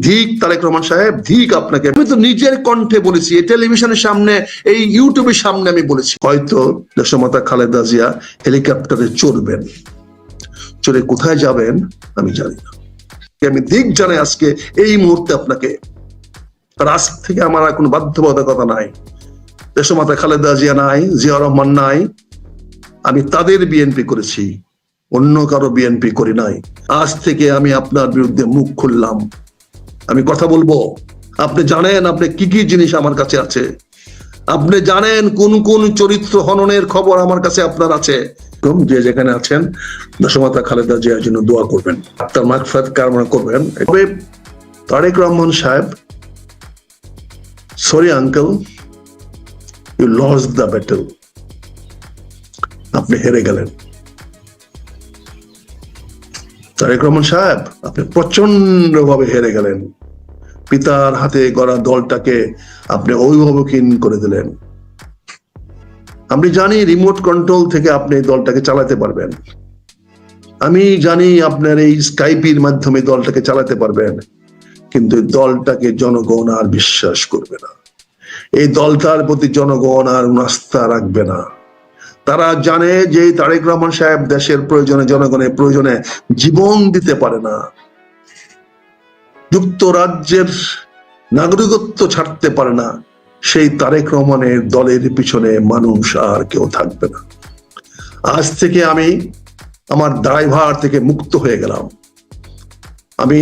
ধিক তারেক রহমান সাহেব, ধিক আপনাকে। আমি তো নিজের কণ্ঠে বলেছি, এই টেলিভিশনের সামনে, এই ইউটিউবের সামনে আমি বলেছি। হয়তো দেশমাতা খালেদা জিয়া হেলিকপ্টারে চড়বেন। চড়ে কোথায় যাবেন, আমি জানি না। আমি দিক জানাই আজকে, এই মুহূর্তে আপনাকে। আর আজ থেকে আমার আর কোনো বাধ্যবাধকতা নাই। দেশমাতা খালেদা জিয়া নাই, জিয়া রহমান নাই। আমি তাদের বিএনপি করেছি। অন্য কারও বিএনপি করি নাই। আজ থেকে আমি আপনার বিরুদ্ধে মুখ খুললাম। আমি কথা বলব। আপনি জানেন আপনি কি কি জিনিস আমার কাছে আছে। আপনি জানেন কোন কোন চরিত্র হননের খবর আমার কাছে আপনার আছে। যে যেখানে আছেন, দশমাতা খালেদা জিয়ার জন্য দোয়া করবেন। তার মাকফাত কামনা করবেন। তবে তারেক রহমান সাহেব sorry uncle you lose the battle আপনি হেরে গেলেন। তারেক রহমান সাহেব, আপনি প্রচণ্ড ভাবে হেরে গেলেন। পিতার হাতে গড়া দলটাকে আপনি অভিভাবকহীন করে দিলেন। আমি জানি রিমোট কন্ট্রোল থেকে আপনি দলটাকে চালাতে পারবেন। আমি জানি আপনার এই স্কাইপির মাধ্যমে দলটাকে চালাতে পারবেন, কিন্তু দলটাকে জনগণ আর বিশ্বাস করবে না। এই দলটার প্রতি জনগণ আর আস্থা রাখবে না। তারা জানে যে তারেক রহমান সাহেব দেশের প্রয়োজনে, জনগণের প্রয়োজনে জীবন দিতে পারে না। যুক্তরাজ্যের নাগরিকত্ব ছাড়তে পারে না। সেই তারেক রহমানের দলের পিছনে মানুষ আর কেউ থাকবে না। আজ থেকে আমি আমার দায়ভার থেকে মুক্ত হয়ে গেলাম। আমি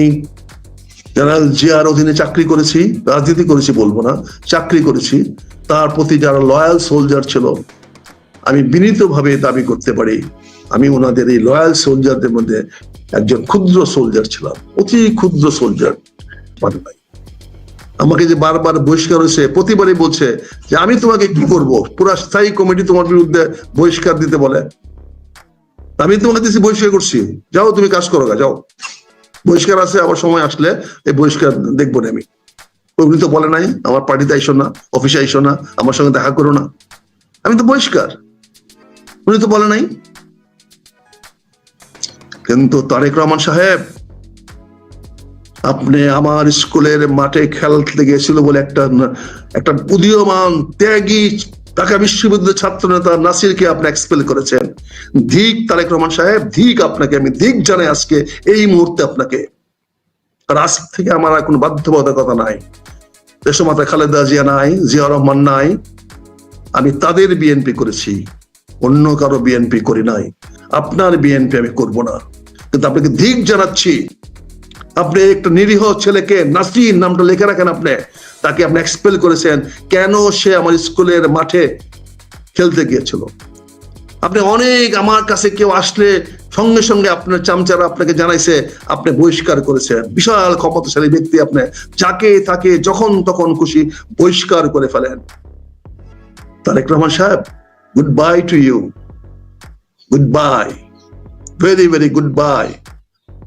জেনারেল জিয়ার অধীনে চাকরি করেছি, রাজনীতি করেছি বলব না, চাকরি করেছি। তার প্রতি যারা লয়াল সোলজার ছিল আমি বিনীতভাবে দাবি করতে পারি। আমি ওনাদের এই লয়াল সোলজারদের মধ্যে একজন ক্ষুদ্র সোলজার ছিলাম, অতি ক্ষুদ্র সোলজার মানে ভাই। আমাকে যে বারবার বহিষ্কার হয়েছে, প্রতিবারই বলছে যে আমি তোমাকে কি করব? পুরা স্থায়ী কমিটি তোমার বিরুদ্ধে বহিষ্কার দিতে বলে। আমি তোমাকে দিচ্ছি বহিষ্কার করছি। যাও, তুমি কাজ করো যাও। বহিষ্কার আছে, আবার সময় আসলে এই বহিষ্কার দেখব না আমি। ওগুলি তো বলে নাই, আমার পার্টিতে আইসো না অফিসে আইসো না, আমার সঙ্গে দেখা করো না। আমি তো বহিষ্কার। উনি তো বলে নাই। কিন্তু তারেক রহমান সাহেব, আপনি আমার স্কুলের মাঠে খেলতে গিয়েছিল বলে একটা একটা উদীয়মান ত্যাগী ঢাকা বিশ্ববিদ্যালয়ের ছাত্র নেতা নাসিরকে আপনি এক্সপেল করেছেন। ধিক তারেক রহমান সাহেব, ধিক আপনাকে, আমি ধিক জানাই আজকে, এই মুহূর্তে আপনাকে। আর আজ থেকে আমার আর কোনো বাধ্যবাধকতা নাই। দেশমাতা খালেদা জিয়া নাই, জিয়া রহমান নাই। আমি তাদের বিএনপি করেছি। অন্য কারও বিএনপি করি নাই। আপনার বিএনপি আমি করব না। কিন্তু আপনাকে ধিক জানাচ্ছি, আপনি একটা নিরীহ ছেলেকে নাসির নামটা লিখে রাখেন আপনি। তাকে আপনি এক্সপেল করেছেন। কেন সে আমার স্কুলের মাঠে খেলতে গিয়েছিল? আপনি অনেক আমার কাছে কেউ আসলে সঙ্গে সঙ্গে আপনার চামচারা আপনাকে জানাইছে, আপনি বহিষ্কার করেছেন। বিশাল ক্ষমতাশালী ব্যক্তি আপনি। যাকে তাকে যখন তখন খুশি বহিষ্কার করে ফেলেন। তারেক রহমান সাহেব you good bye very very good bye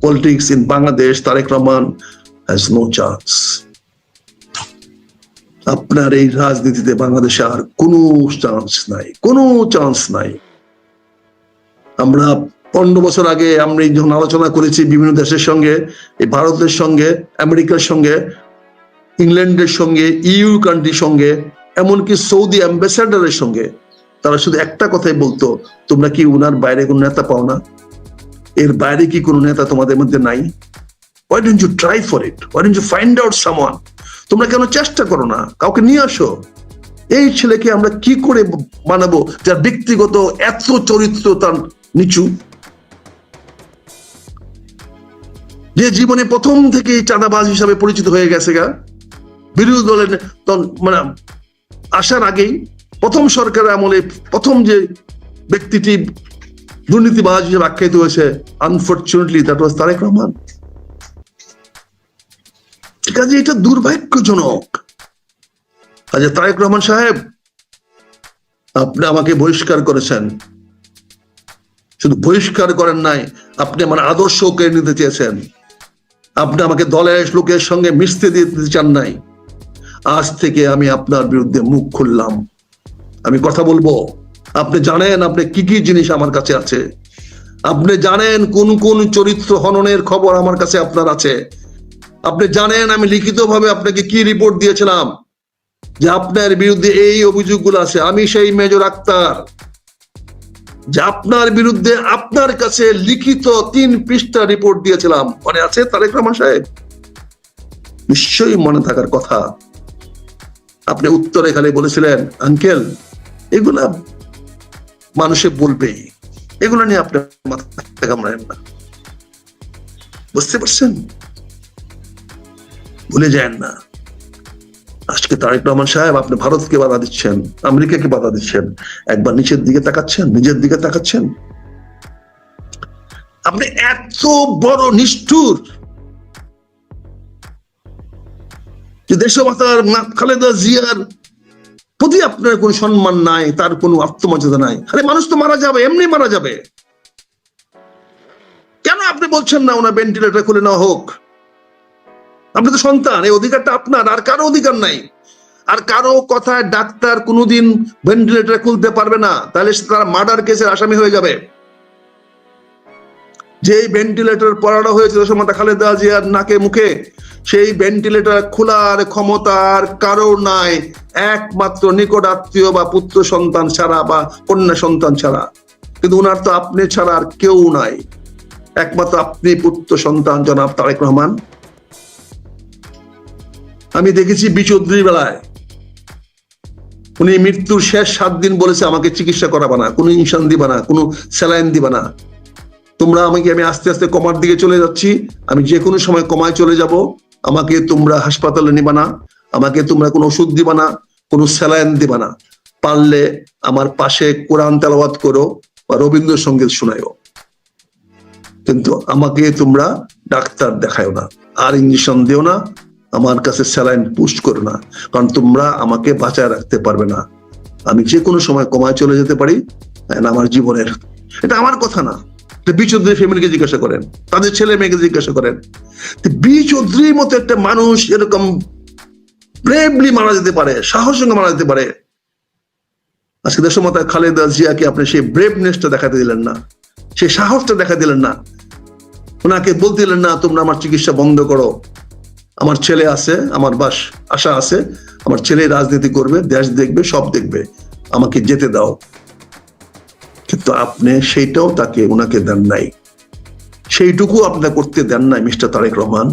politics in Bangladesh Tarique Rahman has no chance আপনার এই রাজনীতিতে বাংলাদেশে আর কোনো চান্স নাই, কোনো চান্স নাই। আমরা পনেরো বছর আগে আমরা এই যখন আলোচনা করেছি বিভিন্ন দেশের সঙ্গে, এই ভারতের সঙ্গে, আমেরিকার সঙ্গে, ইংল্যান্ডের সঙ্গে, ইউ কান্ট্রির সঙ্গে, এমনকি সৌদি অ্যাম্বাসাডারের সঙ্গে তারা শুধু একটা কথাই বলতো, তোমরা কি উনার বাইরে কোনো নেতা পাও না? এর বাইরে কি কোনো নেতা তোমাদের মধ্যে নাই? Why don't you try for it why don't you find out someone তোমরা কেন চেষ্টা করো না? কাউকে নিয়ে আসো। এই ছেলেকে আমরা কি করে বানাবো যার ব্যক্তিগত এত চরিত্র তার নিচু? যে জীবনে প্রথম থেকে চাঁদাবাজ হিসাবে পরিচিত হয়ে গেছে গা। বিরোধী দলের মানে আসার আগেই প্রথম সরকারের আমলে প্রথম যে ব্যক্তিটি দুর্নীতিবাজ হিসেবে আখ্যায়িত হয়েছে unfortunately that was Tarique Rahman. কাজে এটা দুর্ভাগ্যজনক। আচ্ছা তারেক রহমান সাহেব, আপনি আমাকে বহিষ্কার করেছেন। শুধু বহিষ্কার করেন নাই, আপনি আমার আদর্শ কেড়ে নিতে চেয়েছেন। আপনি আমাকে দলের লোকের সঙ্গে মিশতে দিতে চান নাই। আজ থেকে আমি আপনার বিরুদ্ধে মুখ খুললাম। আমি কথা বলব। আপনি জানেন আপনি কি কি জিনিস আমার কাছে আছে। আপনি জানেন কোন কোন চরিত্র হননের খবর আমার কাছে আপনার আছে। আপনি জানেন আমি লিখিতভাবে আপনাকে কি রিপোর্ট দিয়েছিলাম? যে আপনার বিরুদ্ধে এই অভিযোগগুলো আছে, আমি সেই মেজর আক্তার। যে আপনার বিরুদ্ধে আপনার কাছে লিখিত তিন পৃষ্ঠা রিপোর্ট দিয়েছিলাম। মনে আছে তারেক রহমান সাহেব? নিশ্চয়ই মনে থাকার কথা। আপনি উত্তরে খালি বলেছিলেন, আঙ্কেল এগুলা মানুষে বলবেই। এগুলো নিয়ে আপনি মাথা কামড়ায়েন না। বুঝতে পারছেন? ভুলে যায়েন না। আজকে তারেক রহমান সাহেব আপনি ভারতকে বাধা দিচ্ছেন, আমেরিকাকে বাধা দিচ্ছেন, একবার নিচের দিকে তাকাচ্ছেন, নিজের দিকে তাকাচ্ছেন? আপনি এত বড় নিষ্ঠুর! যে দেশমাতার মা খালেদা জিয়ার প্রতি আপনার কোন সম্মান নাই, তার কোনো আত্মমর্যাদা নাই, আরে মানুষ তো মারা যাবে, এমনি মারা যাবে। কেন আপনি বলছেন না ওনার ভেন্টিলেটর খুলে নেওয়া হোক? আপনি তো সন্তান, এই অধিকারটা আপনার, আর কারও অধিকার নাই। আর কারও কথায় ডাক্তার কোনোদিন ভেন্টিলেটর খুলতে পারবে না, তাহলে তারা মার্ডার কেসের আসামি হয়ে যাবে। যেই ভেন্টিলেটর পড়ানো হয়েছিল সময় খালেদা জিয়ার নাকে মুখে, সেই ভেন্টিলেটর খোলার ক্ষমতার কারও নাই একমাত্র নিকট আত্মীয় বা পুত্র সন্তান ছাড়া বা কন্যা সন্তান ছাড়া। কিন্তু উনার তো আপনি ছাড়া আর কেউ নাই। একমাত্র আপনি পুত্র সন্তান, জনাব তারেক রহমান। আমি দেখেছি বিচৌধুরীর বেলায়। উনি মৃত্যুর শেষ সাত দিন বলেছে আমাকে চিকিৎসা করাবা না, কোনো ইনসান দিবা না, কোনো স্যালাইন দিবা না। তোমরা আমাকে, আমি আস্তে আস্তে কমার দিকে চলে যাচ্ছি। আমি যে কোনো সময় কমায় চলে যাব। আমাকে তোমরা হাসপাতালে নিবা না। আমাকে তোমরা কোনো ওষুধ দিবা না, কোনো স্যালাইন দিবা না। পারলে আমার পাশে কোরআন তেলাওয়াত করো বা রবীন্দ্রসঙ্গীত শোনায়ও কিন্তু আমাকে তোমরা ডাক্তার দেখায় না। আর ইঞ্জেকশন দিও না, আমার কাছে স্যালাইন পুশ করো না। কারণ তোমরা আমাকে বাঁচায় রাখতে পারবে না। আমি যে কোনো সময় কমায় চলে যেতে পারি আমার জীবনের। এটা আমার কথা না। বি চৌধুরী ফ্যামিলিকে জিজ্ঞাসা করেন, তাদের ছেলে মেয়েকে জিজ্ঞাসা করেন। বি চৌধুরীর মতো একটা মানুষ এরকম ব্রেভলি মারা যেতে পারে সাহসের সঙ্গে মারা যেতে পারে। আজকে খালেদা জিয়াকে আপনি সেই ব্রেভনেসটা দেখাতে দিলেন না, সেই সাহসটা দেখা দিলেন না। ওনাকে বলতে দিলেন, না, তোমরা আমার চিকিৎসা বন্ধ করো। আমার ছেলে আছে, আমার বাস, আশা আছে। আমার ছেলে রাজনীতি করবে, দেশ দেখবে, সব দেখবে। আমাকে যেতে দাও। কিন্তু আপনি সেইটাও তাকে ওনাকে দেন নাই। সেইটুকু আপনার করতে দেন নাই, মিস্টার তারেক রহমান।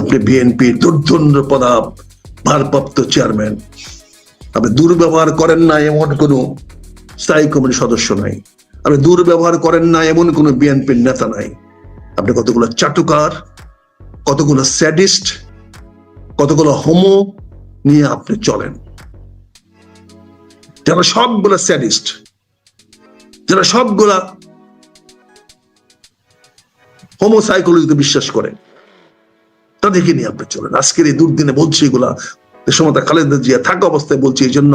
আপনি বিএনপি দুর্ধন্য পদা ভারপ্রাপ্ত চেয়ারম্যান। আপনি দুর্ব্যবহার করেন না এমন কোনো স্থায়ী কমিটির সদস্য নাই। আপনি দুর্ব্যবহার করেন না এমন কোনো বিএনপির নেতা নাই। আপনি কতগুলো চাটুকার, কতগুলো স্যাডিস্ট, কতগুলো হোমো নিয়ে আপনি চলেন। যারা সবগুলো স্যাডিস্ট যারা সবগুলা হোমো সাইকোলজিতে বিশ্বাস করে, তাদেরকে নিয়ে আপনি চলেন। আজকের এই দুর্দিনে বলছি এগুলা। সমতা খালেদা জিয়া থাকা অবস্থায় বলছি, এই জন্য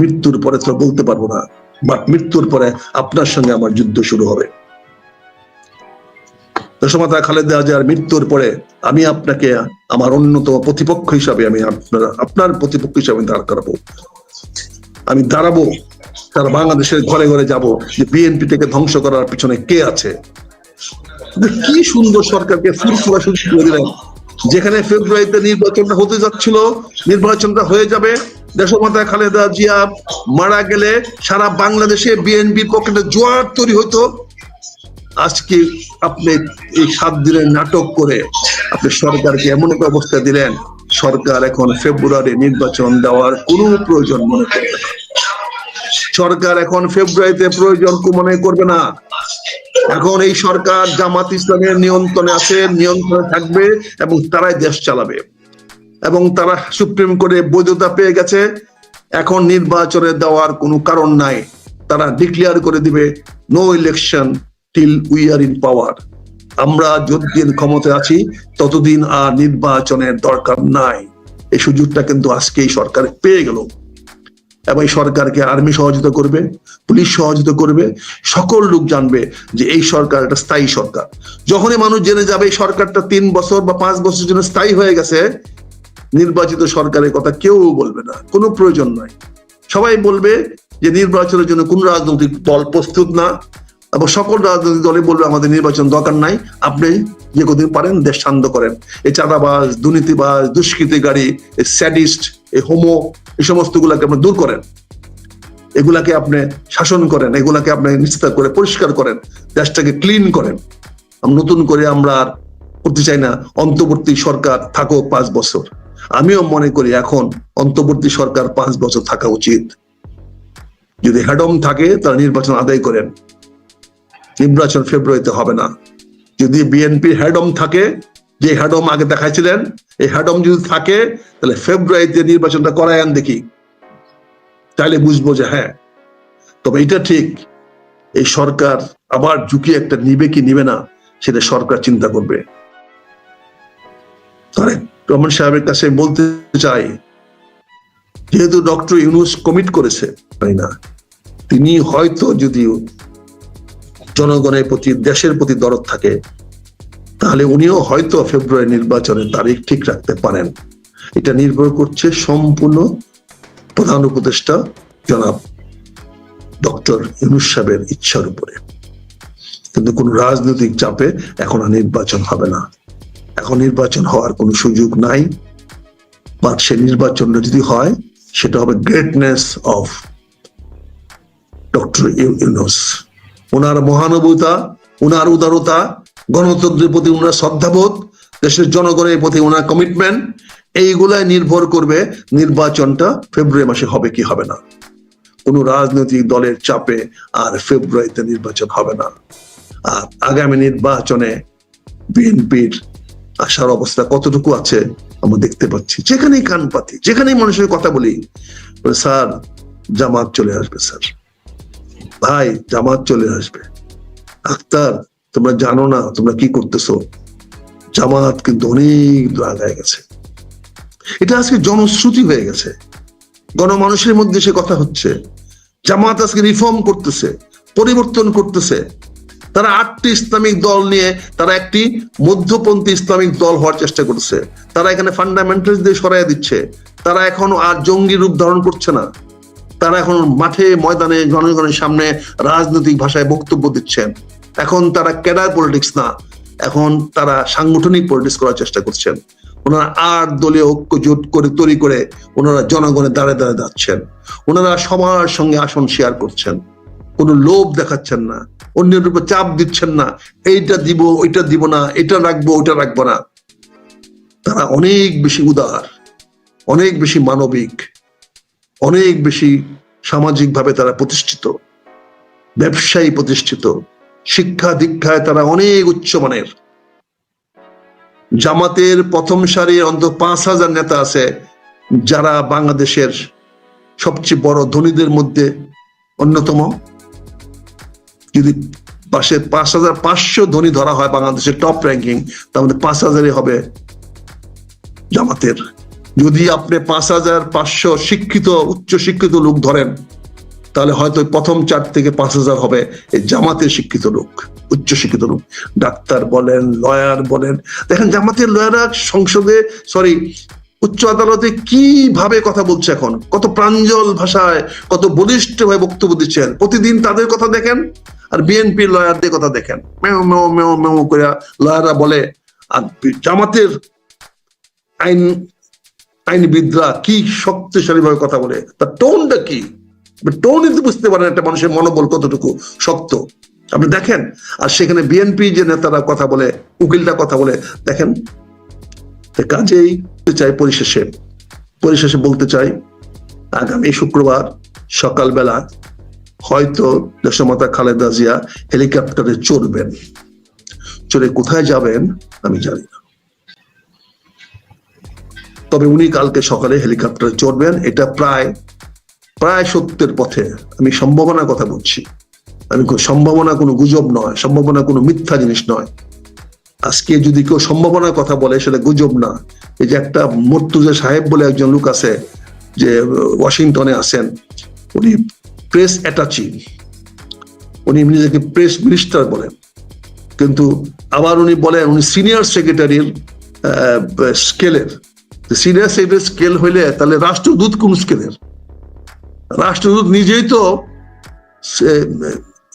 মৃত্যুর পরে তো বলতে পারব না বাট মৃত্যুর পরে আপনার সঙ্গে আমার যুদ্ধ শুরু হবে। দশমাতা খালেদা জিয়ার মৃত্যুর পরে আমি আপনাকে আমার অন্যতম প্রতিপক্ষ হিসাবে আমি আপনার আপনার প্রতিপক্ষ হিসাবে দাঁড় করাবো। আমি দাঁড়াবো তারা বাংলাদেশের ঘরে ঘরে যাব যে বিএনপি থেকে ধ্বংস করার পিছনে কে আছে? কি সুন্দর সরকারকে ফুরফুরা সুযোগ করে দিলেন। যেখানে ফেব্রুয়ারিতে নির্বাচনটা হতে যাচ্ছিল, নির্বাচনটা হয়ে যাবে। দেশমাতা খালেদা জিয়া মারা গেলে সারা বাংলাদেশে বিএনপির পকেটে জোয়ার তৈরি হতো। আজকে আপনি এই সাত দিনের নাটক করে আপনি সরকারকে এমন একটা অবস্থা দিলেন। সরকার এখন ফেব্রুয়ারি নির্বাচন দেওয়ার কোনো প্রয়োজন মনে করবে না। সরকার এখন ফেব্রুয়ারিতে প্রয়োজন মনে করবে না। এখন এই সরকার জামাত ইসলামের নিয়ন্ত্রণে আছে, নিয়ন্ত্রণে থাকবে এবং তারাই দেশ চালাবে। এবং তারা সুপ্রিম কোর্টে বৈধতা পেয়ে গেছে। এখন নির্বাচনে দেওয়ার কোনো কারণ নাই। তারা ডিক্লেয়ার করে দিবে no election till we are in power আমরা যতদিন ক্ষমতায় আছি, ততদিন আর নির্বাচনের দরকার নাই। এই সুযোগটা কিন্তু আজকে এই সরকার পেয়ে গেল। এবং সরকারকে আর্মি সহযোগিতা করবে, পুলিশ সহযোগিতা করবে, সকল লোক জানবে যে এই সরকার একটা স্থায়ী সরকার। যখনই মানুষ জেনে যাবে এই সরকারটা তিন বছর বা পাঁচ বছরের জন্য স্থায়ী হয়ে গেছে, নির্বাচিত সরকারের কথা কেউ বলবে না, কোনো প্রয়োজন নাই। সবাই বলবে যে নির্বাচনের জন্য কোন রাজনৈতিক দল প্রস্তুত না, এবং সকল রাজনৈতিক দলে বলবে আমাদের নির্বাচন দরকার নাই, আপনি যে কদিন পারেন দেশ শান্ত করেন। এই চাঁদাবাজ, দুর্নীতিবাজ, দুষ্কৃতিকারী স্যাডিস্ট এই হোমো এই সমস্ত গুলাকে আপনি দূর করেন। এগুলাকে আপনি শাসন করেন, এগুলাকে আপনি নিশ্চিত করে, পরিষ্কার করেন, দেশটাকে ক্লিন করেন। নতুন করে আমরা আর করতে চাই না, অন্তর্বর্তী সরকার থাকুক পাঁচ বছর। আমিও মনে করি এখন অন্তর্বর্তী সরকার পাঁচ বছর থাকা উচিত। যদি হ্যাডম থাকে তারা নির্বাচন আদায় করেন। নির্বাচন ফেব্রুয়ারিতে হবে না। যদি বিএনপি হ্যাডম থাকে যে হ্যাডম আগে দেখাইছিলেন, এই হ্যাডম যদি থাকে, তাহলে ফেব্রুয়ারিতে নির্বাচনটা করায় আন দেখি। তাহলে বুঝব যে হ্যাঁ। তবে এটা ঠিক, এই সরকার আবার ঝুঁকি একটা নিবে কি নিবে না, সেটা সরকার চিন্তা করবে। রহমান সাহেবের কাছে বলতে চাই, যেহেতু ডক্টর ইউনুস কমিট করেছে, তাই না? তিনি হয়তো যদিও জনগণের প্রতি, দেশের প্রতি দরদ থাকে তাহলে উনিও হয়তো ফেব্রুয়ারি নির্বাচনের তারিখ ঠিক রাখতে পারেন। এটা নির্ভর করছে সম্পূর্ণ প্রধান উপদেষ্টা জনাব ডক্টর ইউনুস সাহেবের ইচ্ছার উপরে। কিন্তু কোন রাজনৈতিক চাপে এখন আর নির্বাচন হবে না। এখন নির্বাচন হওয়ার কোনো সুযোগ নাই। বা সে নির্বাচনটা যদি হয়, সেটা হবে গ্রেটনেস অফ ডক্টর ইউনুস। ওনার মহানুভূতা, ওনার উদারতা গণতন্ত্রের প্রতি ওনার শ্রদ্ধাবোধ, দেশের জনগণের প্রতি ওনার কমিটমেন্ট এইগুলাই নির্ভর করবে নির্বাচনটা ফেব্রুয়ারি মাসে হবে কি হবে না। কোন রাজনৈতিক দলের চাপে আর ফেব্রুয়ারিতে নির্বাচন হবে না। আর আগামী নির্বাচনে বিএনপির আসার অবস্থা কতটুকু আছে আমরা দেখতে পাচ্ছি। যেখানেই কান পাতি, যেখানেই মানুষের কথা বলি, স্যার, জামাত চলে আসবে, স্যার। ভাই, জামাত চলে আসবে। আক্তার তোমরা জানো না তোমরা কি করতেছো? জামাত কিন্তু অনেক দূর আগায় গেছে। এটা আজকে জনশ্রুতি হয়ে গেছে। গণমানুষের মধ্যে সে কথা হচ্ছে। জামাত আজকে রিফর্ম করতেছে, পরিবর্তন করতেছে। তারা আটটি ইসলামিক দল নিয়ে তারা একটি মধ্যপন্থী ইসলামিক দল হওয়ার চেষ্টা করছে তারা এখানে ফান্ডামেন্টাল দিয়ে সরাই দিচ্ছে। তারা এখন আর জঙ্গি রূপ ধারণ করছে না। তারা এখন মাঠে, ময়দানে, জনগণের সামনে রাজনৈতিক ভাষায় বক্তব্য দিচ্ছেন। এখন তারা ক্যাডার পলিটিক্স না, এখন তারা সাংগঠনিক পলিটিক্স করার চেষ্টা করছেন। ওনারা আর দলীয় ঐক্য জোট করে, তৈরি করে ওনারা জনগণের দাঁড়ে দাঁড়ে যাচ্ছেন। ওনারা সবার সঙ্গে আসন শেয়ার করছেন। কোনো লোভ দেখাচ্ছেন না। অন্যের উপর চাপ দিচ্ছেন না। এইটা দিব, ওইটা দিব না, এটা রাখব, ওইটা রাখব না। তারা অনেক বেশি উদার, অনেক বেশি মানবিক, অনেক বেশি সামাজিকভাবে তারা প্রতিষ্ঠিত, ব্যবসায়ী প্রতিষ্ঠিত। শিক্ষা দীক্ষায় তারা অনেক উচ্চমানের জামাতের প্রথম সারির অন্তত পাঁচ হাজার নেতা আছে, যারা বাংলাদেশের সবচেয়ে বড় ধনীদের মধ্যে অন্যতম। যদি পাশে পাঁচ হাজার পাঁচশো ধনী ধরা হয় বাংলাদেশের টপ র্যাঙ্কিং মধ্যে পাঁচ হাজারই হবে জামাতের। যদি আপনি পাঁচ হাজার পাঁচশো শিক্ষিত, উচ্চ শিক্ষিত লোক ধরেন তাহলে হয়তো প্রথম চার থেকে পাঁচ হাজার হবে এই জামাতের শিক্ষিত লোক উচ্চ শিক্ষিত লোক। ডাক্তার বলেন লয়ার বলেন। দেখেন জামাতের লয়াররা সংসদে সরি উচ্চ আদালতে কীভাবে কথা বলছে এখন? কত প্রাঞ্জল ভাষায়, কত বলিষ্ঠ ভাবে বক্তব্য দিচ্ছেন। প্রতিদিন তাদের কথা দেখেন আর বিএনপির লয়ারদের কথা দেখেন। মেও মেও মেও মেও করে লয়াররা বলে, আর জামাতের আইন, আইনবিদরা কি শক্তিশালী ভাবে কথা বলে? তার টোনটা কি? টোনই তো বুঝতে পারেন একটা মানুষের মনোবল কতটুকু শক্ত? আপনি দেখেন, আর সেখানে বিএনপি যে নেতারা কথা বলে উকিলটা কথা বলে, দেখেন কাজেই চাই পরিশেষে। পরিশেষে বলতে চাই আগামী শুক্রবার সকালবেলা হয়তো দেশমাতা খালেদা জিয়া হেলিকপ্টারে চড়বেন। চড়ে কোথায় যাবেন, আমি জানি না। তবে উনি কালকে সকালে হেলিকপ্টারে চড়বেন, এটা প্রায় প্রায় সত্যের পথে আমি সম্ভাবনার কথা বলছি। আমি সম্ভাবনা কোনো গুজব নয়, সম্ভাবনা কোনো মিথ্যা জিনিস নয়। আজকে যদি কেউ সম্ভাবনার কথা বলে, সেটা গুজব না। এই যে একটা মর্তুজা সাহেব বলে একজন লোক আছে, যে ওয়াশিংটনে আছেন, উনি প্রেস অ্যাটাচি উনি নিজেকে প্রেস মিনিস্টার বলেন। কিন্তু আবার উনি বলেন, উনি সিনিয়র সেক্রেটারির স্কেলের সিনিয়র সেক্রেটারি স্কেল হইলে তাহলে রাষ্ট্রদূত কোন স্কেলের রাষ্ট্রদূত নিজেই তো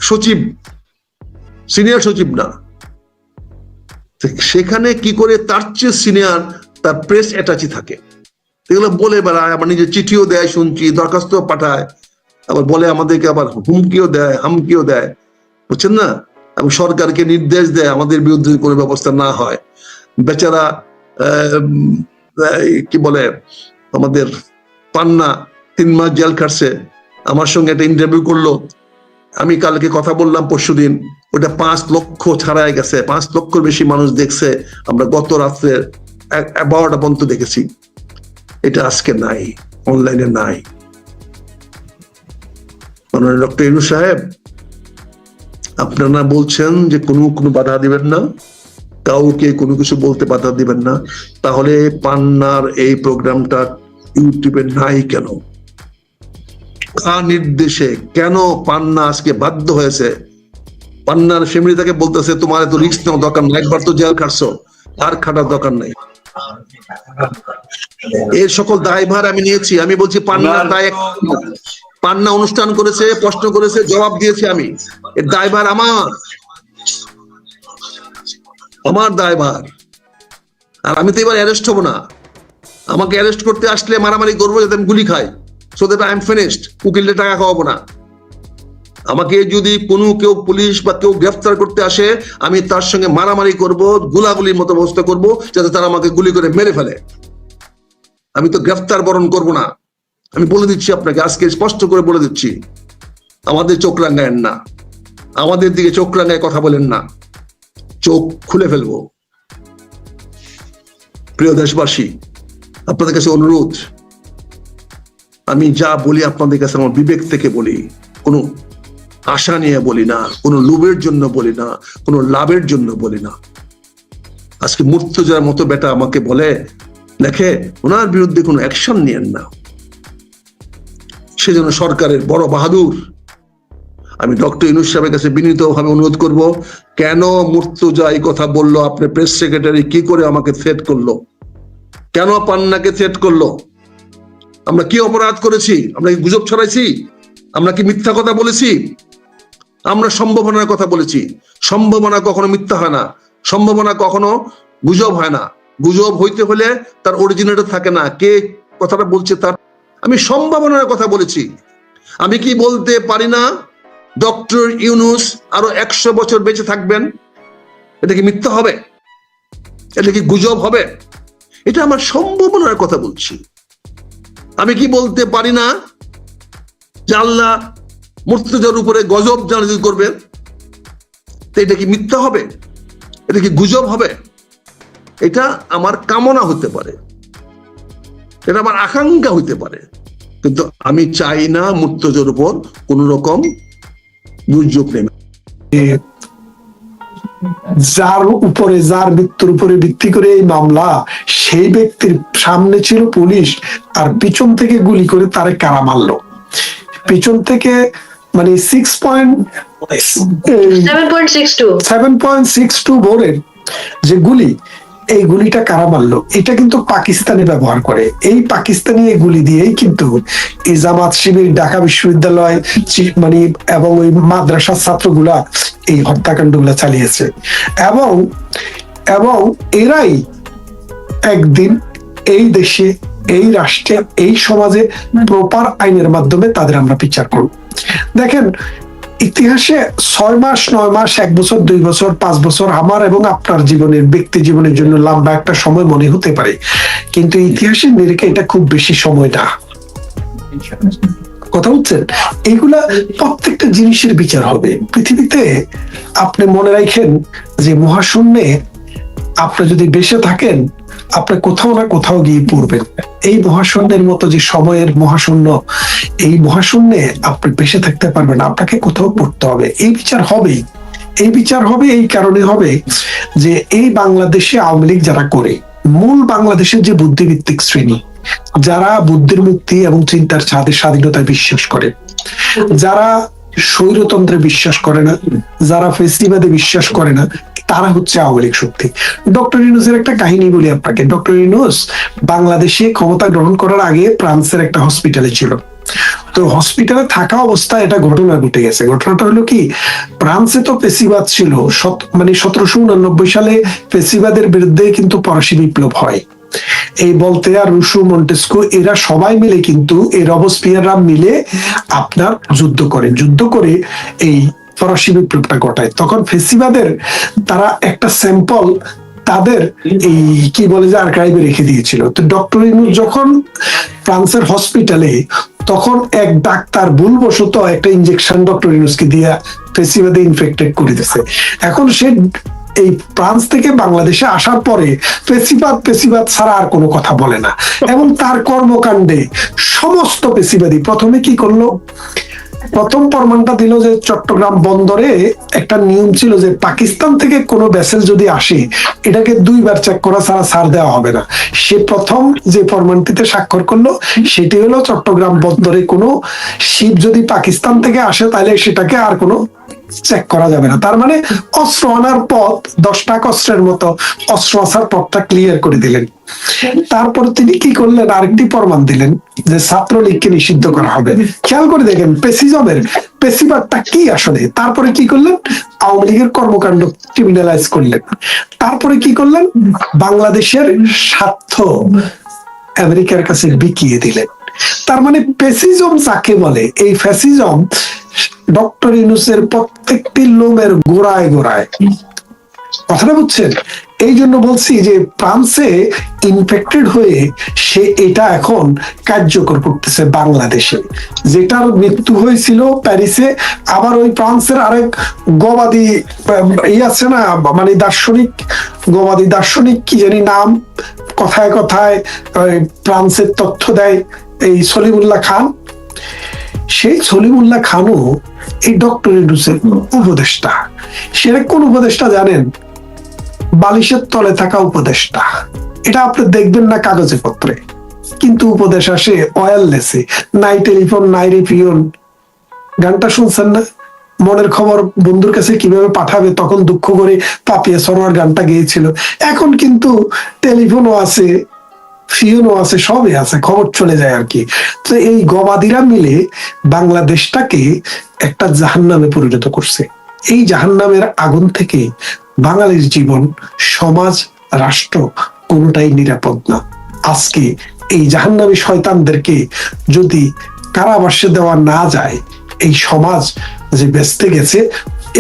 সচিব, সিনিয়র সচিব না। সেখানে কি করে তার চেয়ে সিনিয়র তার প্রেস অ্যাটাচি থাকে। এগুলো বলে বেড়ায়, আবার নিজে চিঠিও দেয় শুনছি, দরখাস্ত পাঠায়, আবার বলে আমাদেরকে আবার হুমকিও দেয়, হামকিও দেয়। বুঝছেন না? এবং সরকারকে নির্দেশ দেয় আমাদের বিরুদ্ধে কোনো ব্যবস্থা না হয়। বেচারা কি বলে, আমাদের পান্না তিন মাস জেল খাটছে। আমার সঙ্গে একটা ইন্টারভিউ করল। আমি কালকে কথা বললাম পরশুদিন ওটা পাঁচ লক্ষ ছাড়াই গেছে। পাঁচ লক্ষর বেশি মানুষ দেখছে। আমরা গত রাত্রে বারোটা পর্যন্ত দেখেছি। এটা আজকে নাই। অনলাইনে নাই। মাননীয় ডক্টর ইনু সাহেব, আপনারা বলছেন যে কোনো কোনো বাধা দিবেন না। কাউকে কোনো কিছু বলতে বাধা দিবেন না। তাহলে পান্নার এই প্রোগ্রামটা ইউটিউবে নাই কেন? কার নির্দেশে কেন পান্না আজকে বাধ্য হয়েছে? পান্নার ফ্যামিলি তাকে বলতেছে তোমার এত রিস্ক নেওয়া দরকার নাই একবার তো জেল খাটছো আর খাটার দরকার নাই। এর সকল দায়ভার আমি নিয়েছি আমি বলছি পান্নার দায় পান্না অনুষ্ঠান করেছে প্রশ্ন করেছে জবাব দিয়েছি আমি। এর দায়ভার আমার। আমার দায়ভার। আর আমি তো এবার অ্যারেস্ট হব না। আমাকে অ্যারেস্ট করতে আসলে মারামারি করব যাতে আমি গুলি খাই। So that I am finished উকিলের টাকা খাওয়াবো না। আমাকে যদি কোনো কেউ পুলিশ বা কেউ গ্রেফতার করতে আসে, আমি তার সঙ্গে মারামারি করব, গুলাগুলির মতো ব্যবস্থা করব, যাতে তারা আমাকে গুলি করে মেরে ফেলে। আমি তো গ্রেফতার বরণ করব না। আমি বলে দিচ্ছি আপনাকে, আজকে স্পষ্ট করে বলে দিচ্ছি, আমাদের চোখ রাঙ্গায়েন না। আমাদের দিকে চোখ রাঙ্গায় কথা বলেন না। চোখ খুলে ফেলব। প্রিয় দেশবাসী, আপনাদের কাছে অনুরোধ আমি যা বলি আপনাদের কাছে আমার বিবেক থেকে বলি, কোনো আশা নিয়ে বলি না, কোনো লোভের জন্য বলি না, কোনো লাভের জন্য বলি না। আজকে মূর্তজার মতো বেটা আমাকে বলে লেখে ওনার বিরুদ্ধে কোনো অ্যাকশন নিয়েন না। সেজন্য সরকারের বড় বাহাদুর। আমি ডক্টর ইনুস সাহেবের কাছে বিনীতভাবে অনুরোধ করব, কেন মুর্তজা এই কথা বলল? আপনি প্রেস সেক্রেটারি কি করে আমাকে থ্রেট করল? কেন পান্নাকে থ্রেট করল? আমরা কি অপরাধ করেছি? আমরা কি গুজব ছড়াইছি? আমরা কি মিথ্যা কথা বলেছি? আমরা সম্ভাবনার কথা বলেছি। সম্ভাবনা কখনো মিথ্যা হয় না। সম্ভাবনা কখনো গুজব হয় না। গুজব হইতে হলে তার অরিজিনেটর থাকে না। কে কথাটা বলছে তার? আমি সম্ভাবনার কথা বলেছি। আমি কি বলতে পারি না? ডক্টর ইউনুস আরও একশো বছর বেঁচে থাকবেন? এটা কি মিথ্যা হবে? এটা কি গুজব হবে? এটা আমার সম্ভাবনার কথা বলছি। আমি কি বলতে পারি না যে আল্লাহ মুর্তজার উপরে গজব জানাজি করবে? তো এটা কি মিথ্যা হবে? এটা কি গুজব হবে? এটা আমার কামনা হতে পারে। এটা আমার আকাঙ্ক্ষা হইতে পারে। কিন্তু আমি চাই না মুর্তজার উপর কোন রকম দুর্যোগ নেমে যার উপরে, যার মৃত্যুর উপরে ভিত্তি করে এই মামলা সেই ব্যক্তির সামনে ছিল পুলিশ আর পিছন থেকে গুলি করে তারে কারা মারলো। পিছন থেকে মানে six point seven point six two বোরের যে গুলি এই গুলিটা কারা মারলো? এটা কিন্তু পাকিস্তানে ব্যবহার করে। এই পাকিস্তানি এই গুলি দিয়েই কিন্তু এই জামাত শিবির ঢাকা বিশ্ববিদ্যালয় মানে এবং ওই মাদ্রাসার ছাত্রগুলা এই হত্যাকাণ্ডগুলা চালিয়েছে। এবং এবং এরাই একদিন এই দেশে, এই রাষ্ট্রে, এই সমাজে প্রপার আইনের মাধ্যমে তাদের আমরা বিচার করব। দেখেন, ইতিহাসে ছয় মাস, নয় মাস, এক বছর, দুই বছর, পাঁচ বছর আমার এবং আপনার জীবনের, ব্যক্তি জীবনের জন্য লম্বা একটা সময় মনে হতে পারে। কিন্তু ইতিহাসের নিরিখে এটা খুব বেশি সময় না। কথা হচ্ছেন এইগুলা প্রত্যেকটা জিনিসের বিচার হবে। পৃথিবীতে আপনি মনে রাখেন যে মহাশূন্যে আপনি যদি বেঁচে থাকেন আপনি কোথাও না কোথাও গিয়ে পড়বেন। এই মহাশূন্যের মতো যে সময়ের মহাশূন্য, এই মহাশূন্যে আপনি বেঁচে থাকতে পারবেন আপনাকে কোথাও পড়তে হবে। এই বিচার হবেই। এই বিচার হবে, এই কারণে হবে যে এই বাংলাদেশে আওয়ামী লীগ যারা করে, মূল বাংলাদেশের যে বুদ্ধিভিত্তিক শ্রেণি, যারা বুদ্ধির মুক্তি এবং চিন্তার ছাদের স্বাধীনতায় বিশ্বাস করে, যারা স্বৈরতন্ত্রে বিশ্বাস করে না, যারা ফেস্টিভালে বিশ্বাস করে না তারা হচ্ছে আওয়ামী লীগ শক্তি। ডক্টর ইউনুসের একটা কাহিনী বলি আপনাকে। ডক্টর ইউনুস বাংলাদেশে ক্ষমতা গ্রহণ করার আগে ফ্রান্সের একটা হসপিটালে ছিল। তো হসপিটালে থাকা অবস্থায় এটা ঘটনা ঘটে গেছে। ঘটনাটা হলো কি, ফ্রান্সে তো পেশিবাদ ছিল। মানে সতেরোশো উনানব্বই সালে পেশিবাদের বিরুদ্ধে কিন্তু ফরাসি বিপ্লব হয়। এই বলতে আর রুশো, মন্টেস্কো, এরা সবাই মিলে কিন্তু এই রবসপিয়াররা মিলে আপনার যুদ্ধ করে। যুদ্ধ করে এই ফরাসি বিপ্লবটা ঘটায়। তখন ফেসিবাদের তারা একটা স্যাম্পল তাদের এই কি বলে যে আর্কাইভে রেখে দিয়েছিল। তো ডক্টর ইনুস যখন ফ্রান্সের হসপিটালে তখন এক ডাক্তার ভুলবশত একটা ইনজেকশন ডক্টর ইনুসকে দিয়া ফেসিবাদে ইনফেক্টেড করে দিছে। এখন সে এই ফ্রান্স থেকে বাংলাদেশে আসার পরে পেশিবাদ পেশিবাদ ছাড়া আর কোনো কথা বলে না। এবং তার কর্মকাণ্ডে সমস্ত পেশিবাদী প্রথমে কি করল? প্রথম প্রমাণটা দিল যে চট্টগ্রাম বন্দরে একটা নিয়ম ছিল যে পাকিস্তান থেকে কোনো ভেসেল যদি আসে, এটাকে দুইবার চেক করা ছাড়া ছাড় দেওয়া হবে না। সে প্রথম যে প্রমাণটিতে স্বাক্ষর করল, সেটি হলো চট্টগ্রাম বন্দরে কোনো শিপ যদি পাকিস্তান থেকে আসে, তাহলে সেটাকে আর কোনো চেক করা যাবে না। তার মানে অস্ত্র আনার পথ, দশটা অস্ত্রের মতো অস্ত্র আসার পথটা ক্লিয়ার করে দিলেন। তারপর তিনি কি করলেন? আরেকটি প্রমাণ দিলেন যে ছাত্রলীগকে নিষিদ্ধ করা হবে। খেয়াল করে দেখেন পেসিজমের পেসিবাদটা কি আসলে? তারপরে কি করলেন? আওয়ামী লীগের কর্মকাণ্ড ক্রিমিনালাইজ করলেন। তারপরে কি করলেন? বাংলাদেশের স্বার্থ আমেরিকার কাছে বিকিয়ে দিলেন। তার মানে পেসিজম যাকে বলে, এই ফ্যাসিজম ডক্টর ইনুসের প্রত্যেকটি লোমের গোড়ায় গোড়ায়। কথাটা বুঝছেন? এই জন্য বলছি যে ফ্রান্সে ইনফেক্টেড হয়ে সে এটা এখন কার্যকর করতেছে বাংলাদেশে। যেটার মৃত্যু হয়েছিল প্যারিসে, আবার ওই ফ্রান্সের আরেক গবাদি, ই আছে না মানে দার্শনিক, গবাদি দার্শনিক কি জানি নাম, কথায় কথায় ফ্রান্সের তথ্য দেয় এই সলিমুল্লাহ খান। সেই সলিমুল্লাহ খানও এই ডক্টর ইউনুসের উপদেষ্টা। সেটা কোন উপদেষ্টা জানেন? বালিশের তলে থাকা উপদেষ্টা। এটা আপনি দেখবেন না কাগজে পত্রে। কিন্তু উপদেশ আসে ওয়ারলেসে নাই টেলিফোন, নাই রিপিয়ন। গানটা শুনছেন না? মনের খবর বন্ধুর কাছে কীভাবে পাঠাবে? তখন দুঃখ করে পাপিয়া সরোয়ার গানটা গেয়েছিল। এখন কিন্তু টেলিফোনও আছে। ফিওনও আছে, সবই আছে, খবর চলে যায় আর কি। তো এই গবাদিরা মিলে বাংলাদেশটাকে একটা জাহান্নামে পরিণত করছে। এই জাহান্নামের আগুন থেকে বাঙালির জীবন, সমাজ, রাষ্ট্র কোনটাই নিরাপদ না। আজকে এই জাহান্নামী শয়তানদেরকে যদি কারাবাসে দেওয়া না যায়, এই সমাজ যে বেঁচতে গেছে,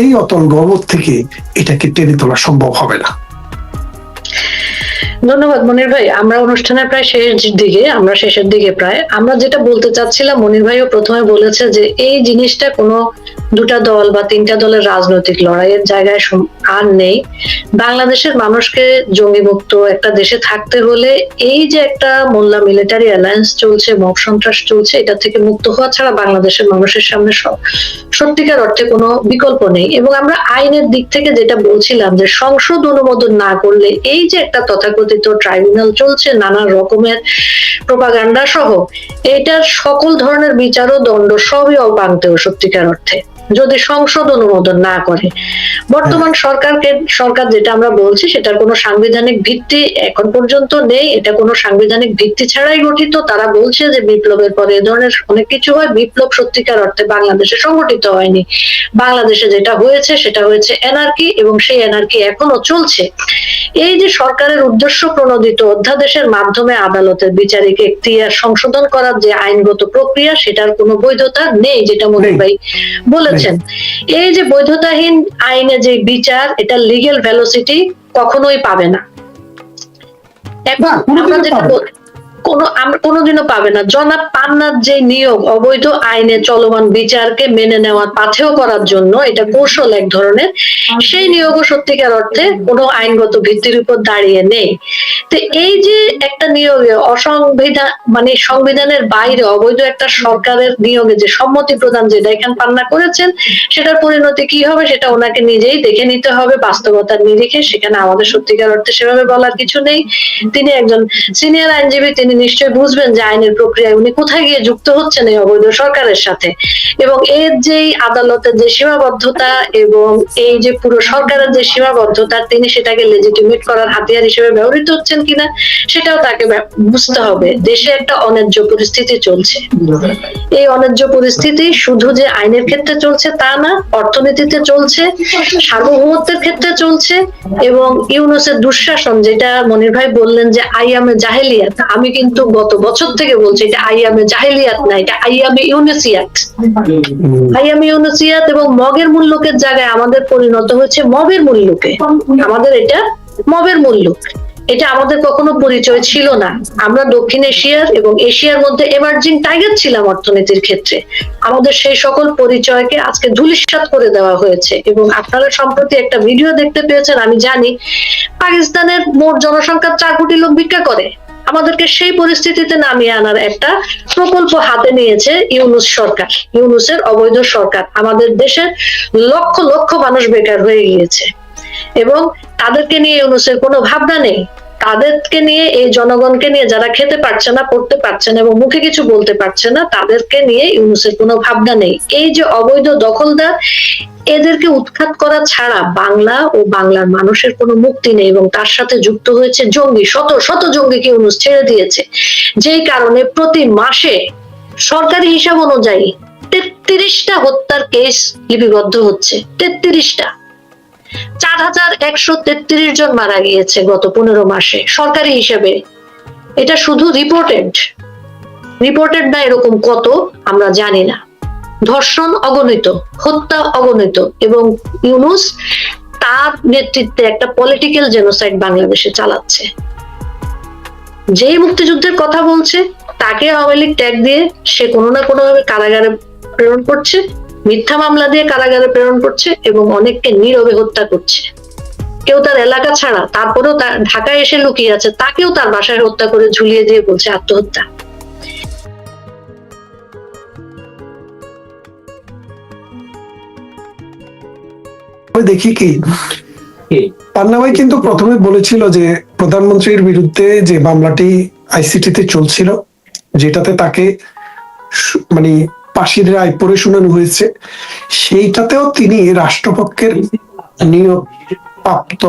এই অতল গর্ব থেকে এটাকে টেনে তোলা সম্ভব হবে না। ধন্যবাদ মনির ভাই, আমরা অনুষ্ঠানের প্রায় শেষ দিকে, আমরা শেষের দিকে প্রায়। আমরা যেটা বলতে চাচ্ছিলাম, মনির ভাইও প্রথমে বলেছে যে এই জিনিসটা কোনো দুটা দল বা তিনটা দলের রাজনৈতিক লড়াইয়ের জায়গায় আর নেই। বাংলাদেশের মানুষকে জঙ্গি মুক্ত একটা দেশে থাকতে হলে এই যে একটা মোল্লা মিলিটারি অ্যালায়েন্স চলছে, মব সন্ত্রাস চলছে, এটা থেকে মুক্ত হওয়া ছাড়া বাংলাদেশের মানুষের সামনে সত্যিকার অর্থে কোনো বিকল্প নেই। এবং আমরা আইনের দিক থেকে যেটা বলছিলাম যে সংসদ অনুমোদন না করলে এই যে একটা তথাকথিত ট্রাইব্যুনাল চলছে, নানা রকমের প্রপাগান্ডা সহ। এটার সকল ধরনের বিচার ও দণ্ড সবই অপাঙ্ক্তেয় সত্যিকার অর্থে। যদি সংসদ অনুমোদন না করে। বর্তমান সরকারকে সরকার যেটা আমরা বলছি সেটার কোনো সাংবিধানিক ভিত্তি এখন পর্যন্ত নেই। এটা কোনো সাংবিধানিক ভিত্তি ছাড়াই গঠিত। তারা বলছে যে বিপ্লবের পরে এ ধরনের অনেক কিছু হয়। বিপ্লব সত্যিকার অর্থে বাংলাদেশে সংগঠিত হয়নি। বাংলাদেশে যেটা হয়েছে সেটা হয়েছে এনআরকি এবং সেই এনআরকি এখনও চলছে। এই যে সরকারের উদ্দেশ্য প্রণোদিত অধ্যাদেশের মাধ্যমে আদালতের বিচারিক এখতিয়ার সংশোধন করার যে আইনগত প্রক্রিয়া সেটার কোনো বৈধতা নেই যেটা মনির নেই। ভাই বলেছেন। এই যে বৈধতাহীন আইনে যে বিচার এটা লিগেল ভ্যালোসিটি কখনোই পাবে না। এখন আমরা যেটা কোনো কোনোদিনও পাবে না। জনাব পান্নার যে নিয়োগ অবৈধ আইনে চলমান বিচারকে মেনে নেওয়ার পাথেয় করার জন্য এটা কৌশল এক ধরনের, সেই নিয়োগও সত্যিকার অর্থে কোনো আইনগত ভিত্তির উপর দাঁড়িয়ে নেই। তো এই যে একটা নিয়োগে অসংবিধান মানে সংবিধানের বাইরে অবৈধ একটা সরকারের নিয়োগে যে সম্মতি প্রদান যেটা এখানে পান্না করেছেন, সেটার পরিণতি কি হবে সেটা ওনাকে নিজেই দেখে নিতে হবে বাস্তবতার নিরিখে, সেখানে আমাদের সত্যিকার অর্থে সেভাবে বলার কিছু নেই। তিনি একজন সিনিয়র আইনজীবী, তিনি নিশ্চয়ই বুঝবেন যে আইনের প্রক্রিয়ায় উনি কোথায় গিয়ে যুক্ত হচ্ছেন এই অবৈধ সরকারের সাথে। এবং এর যেই আদালতের যে সীমাবদ্ধতা এবং এই যে পুরো সরকারের যে সীমাবদ্ধতা, তিনি সেটাকে লেজিটিমেট করার হাতিয়ার হিসেবে ব্যবহৃত হচ্ছেন কিনা, সেটাও তাকে বুঝতে হবে। দেশে একটা অন্যায্য পরিস্থিতি চলছে। এই অন্যায্য পরিস্থিতি শুধু যে আইনের ক্ষেত্রে চলছে তা না, অর্থনীতিতে চলছে, সার্বভৌমত্বের ক্ষেত্রে চলছে এবং ইউনুসের দুঃশাসন যেটা মনির ভাই বললেন যে আইয়ামে জাহেলিয়াত, আমি কিন্তু গত বছর থেকে বলছি এটা আইয়ামে জাহেলিয়াত না এটা আইয়ামে ইউনিসিয়াত। আইয়ামে ইউনিসিয়াত এবং মগের মূল্যকের জায়গায় আমাদের পরিণত হয়েছে মবের মূল্যকে। আমাদের এটা মবের মূল্যক এটা আমাদের কখনো পরিচয় ছিল না। আমরা দক্ষিণ এশিয়ার এবং এশিয়ার মধ্যে এমার্জিং টাইগার ছিলাম অর্থনীতির ক্ষেত্রে। আমাদের সেই সকল পরিচয়কে আজকে ধূলিসাৎ করে দেওয়া হয়েছে এবং আপনারা সম্প্রতি একটা ভিডিও দেখতে পেয়েছেন আমি জানি। পাকিস্তানের মোট জনসংখ্যার চার কোটি লোক ভিক্ষা করে। আমাদেরকে সেই পরিস্থিতিতে নামিয়ে আনার একটা প্রকল্প হাতে নিয়েছে ইউনুস সরকার, ইউনুসের অবৈধ সরকার। আমাদের দেশের লক্ষ লক্ষ মানুষ বেকার হয়ে গিয়েছে এবং তাদেরকে নিয়ে ইউনুসের কোনো ভাবনা নেই। তাদেরকে নিয়ে, এই জনগণকে নিয়ে যারা খেতে পারছে না, পড়তে পারছে না এবং মুখে কিছু বলতে পারছে না, তাদেরকে নিয়ে ইউনুসের কোনো ভাবনা নেই। এই যে অবৈধ দখলদার, এদেরকে উৎখাত করা ছাড়া বাংলা ও বাংলার মানুষের কোনো মুক্তি নেই এবং তার সাথে যুক্ত হয়েছে জঙ্গি, শত শত জঙ্গিকে ইউনুস ছেড়ে দিয়েছে। যেই কারণে প্রতি মাসে সরকারি হিসাব অনুযায়ী তেত্রিশটা হত্যার কেস লিপিবদ্ধ হচ্ছে। তেত্রিশটা। চার হাজার একশো তেত্রিশ জন মারা গিয়েছে গত পনেরো মাসে, সরকারি হিসাবে। এটা শুধু রিপোর্টেড রিপোর্টেড না এরকম কত, আমরা জানি না। ধর্ষণ অগণিত, হত্যা অগণিত এবং ইউনুস তার নেতৃত্বে একটা পলিটিক্যাল জেনোসাইড বাংলাদেশে চালাচ্ছে। যেই মুক্তিযুদ্ধের কথা বলছে, তাকে আওয়ামী লীগ ট্যাগ দিয়ে সে কোনো না কোনোভাবে কারাগারে প্রেরণ করছে। মিথ্যা মামলা দিয়ে কারাগারে প্রেরণ করছে এবং অনেককে নীরবে হত্যা করছে। কেউ তার এলাকা ছাড়া তারপরেও তার ঢাকায় এসে লুকিয়ে আছে তাকেও তার বাসায় হত্যা করে ঝুলিয়ে দিয়ে বলছে আত্মহত্যা। দেখি কি? পান্না ভাই কিন্তু প্রথমে বলেছিল যে প্রধানমন্ত্রীর বিরুদ্ধে যে মামলাটি আইসিটিতে চলছিল যেটাতে তাকে মানে ফাঁসির রায় পড়ে শোনানো হয়েছে, সেইটাতেও তিনি রাষ্ট্রপক্ষের নিয়োগপ্রাপ্ত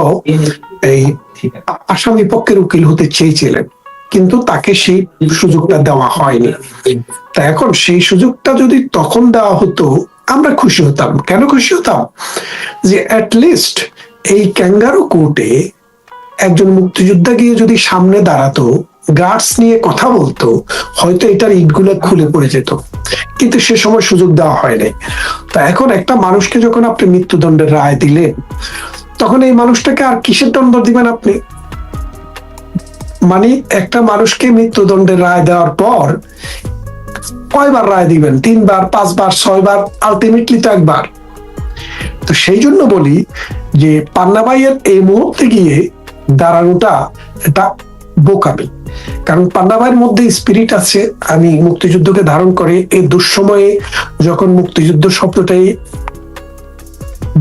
এই আসামি পক্ষের উকিল হতে চেয়েছিলেন, কিন্তু তাকে সেই সুযোগটা দেওয়া হয়নি। তা এখন সেই সুযোগটা যদি তখন দেওয়া হতো, আমরা খুশি হতাম। কেন খুশি হতাম? যে লিস্ট এই ক্যাঙ্গারু কোর্টে একজন মুক্তিযোদ্ধা গিয়ে যদি সামনে দাঁড়াতো গার্ডস নিয়ে কথা বলতো, হয়তো এটার ইটগুলো খুলে পড়ে যেত। কিন্তু সে সময় সুযোগ দেওয়া হয় নাই। তা এখন একটা মানুষকে যখন আপনি মৃত্যুদণ্ডের রায় দিলেন, তখন এই মানুষটাকে আর কিসের দণ্ড দিবেন আপনি? মানে একটা মানুষকে মৃত্যুদণ্ডের রায় দেওয়ার পর কয়বার রায় দিবেন? তিনবার, পাঁচবার, ছয়বার আলটিমেটলি তো একবার। তো সেই জন্য বলি যে পান্নাবাইয়ের এই মুহূর্তে গিয়ে দাঁড়ানোটা এটা বোকামি। কারণ পান্নাবাইয়ের মধ্যে স্পিরিট আছে, আমি মুক্তিযুদ্ধকে ধারণ করে এই দুঃসময়ে যখন মুক্তিযুদ্ধ শব্দটাই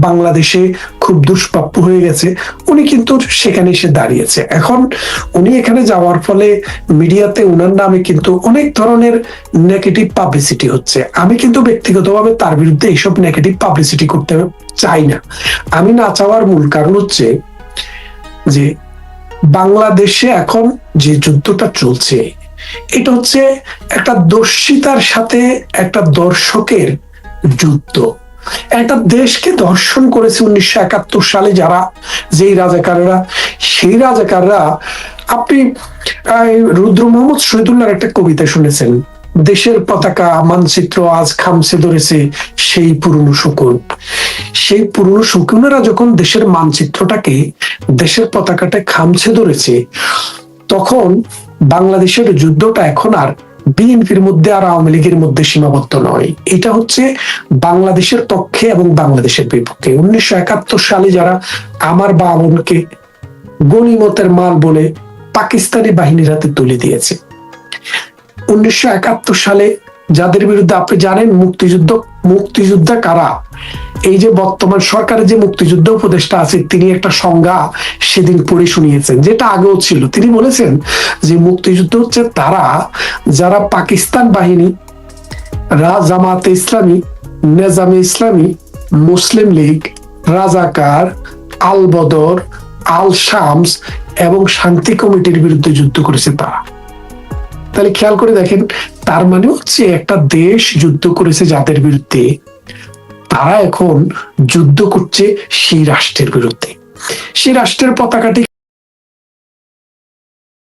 বাংলাদেশে খুব দুষ্প্রাপ্য হয়ে গেছে, উনি কিন্তু সেখানে এসে দাঁড়িয়েছে। এখন উনি এখানে যাওয়ার ফলে মিডিয়াতে উনার নামে কিন্তু অনেক ধরনের নেগেটিভ পাবলিসিটি হচ্ছে। আমি কিন্তু ব্যক্তিগতভাবে তার বিরুদ্ধে এইসব নেগেটিভ পাবলিসিটি করতে চাই না। আমি না চাওয়ার মূল কারণ হচ্ছে যে বাংলাদেশে এখন যে যুদ্ধটা চলছে, এটা হচ্ছে একটা দর্শিতার সাথে একটা দর্শকের যুদ্ধ। একটা দেশকে দর্শন করেছে উনিশশো একাত্তর সালে যারা, যেই রাজাকাররা, সেই রাজাকাররা, আপনি রুদ্র মোহাম্মদ শহীদুল্লাহর একটা কবিতা শুনেছেন। দেশের পতাকা, মানচিত্র আজ খামছে ধরেছে সেই পুরনো শকুন। সেই পুরনো শকুনেরা যখন দেশের মানচিত্রটাকে, দেশের পতাকাটা খামছে ধরেছে, তখন বাংলাদেশের যুদ্ধটা এখন আর বিএনপির মধ্যে আর আওয়ামী লীগের মধ্যে সীমাবদ্ধ নয়। এটা হচ্ছে বাংলাদেশের পক্ষে এবং বাংলাদেশের বিপক্ষে। উনিশশো একাত্তর সালে যারা আমার বা আমনকে গণিমতের মাল বলে পাকিস্তানি বাহিনীর হাতে তুলে দিয়েছে উনিশশো একাত্তর সালে যাদের বিরুদ্ধে আপনি জানেন মুক্তিযুদ্ধ, মুক্তিযোদ্ধা কারা? এই যে বর্তমান সরকারের যে মুক্তিযুদ্ধ উপদেষ্টা আছে, তিনি একটা সংজ্ঞা সেদিন পড়ে শুনিয়েছেন, যেটা আগেও ছিল। তিনি বলেছেন যে মুক্তিযুদ্ধ হচ্ছে তারা, যারা পাকিস্তান বাহিনী, রা- জামাতে ইসলামী, নেজামে ইসলামী, মুসলিম লীগ, রাজাকার, আল বদর, আল শামস এবং শান্তি কমিটির বিরুদ্ধে যুদ্ধ করেছে তারা। তাহলে খেয়াল করে দেখেন, তার মানে হচ্ছে একটা দেশ যুদ্ধ করেছে যাদের বিরুদ্ধে, তারা এখন যুদ্ধ করছে সেই রাষ্ট্রের বিরুদ্ধে। সেই রাষ্ট্রের পতাকাটি